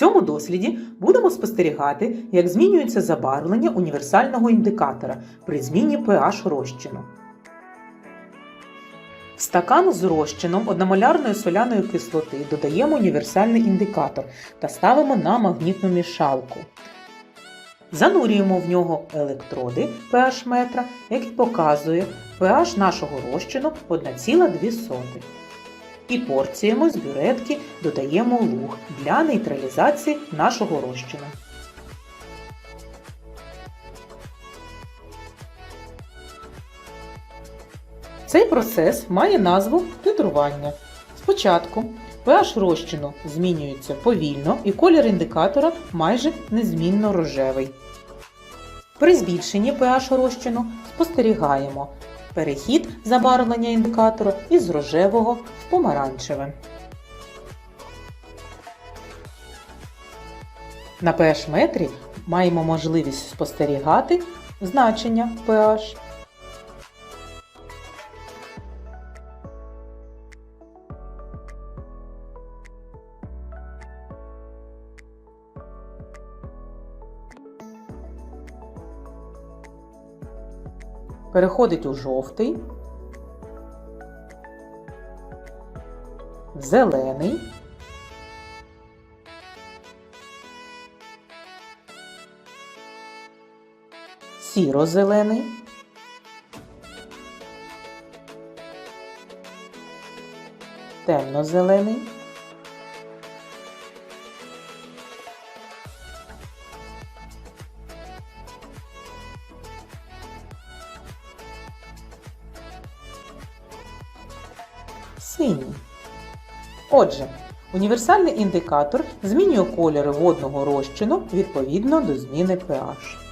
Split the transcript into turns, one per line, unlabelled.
цьому досліді будемо спостерігати, як змінюється забарвлення універсального індикатора при зміні pH розчину. В стакан з розчином одномолярної соляної кислоти додаємо універсальний індикатор та ставимо на магнітну мішалку. Занурюємо в нього електроди pH метра, який показує pH нашого розчину 1,2. І порціями з бюретки додаємо луг для нейтралізації нашого розчину. Цей процес має назву титрування. Спочатку pH розчину змінюється повільно і колір індикатора майже незмінно рожевий. При збільшенні pH розчину спостерігаємо перехід забарвлення індикатора із рожевого в помаранчеве. На pH метрі маємо можливість спостерігати значення pH. Переходить у жовтий, зелений, сіро-зелений, темно-зелений, синій. Отже, універсальний індикатор змінює кольори водного розчину відповідно до зміни pH.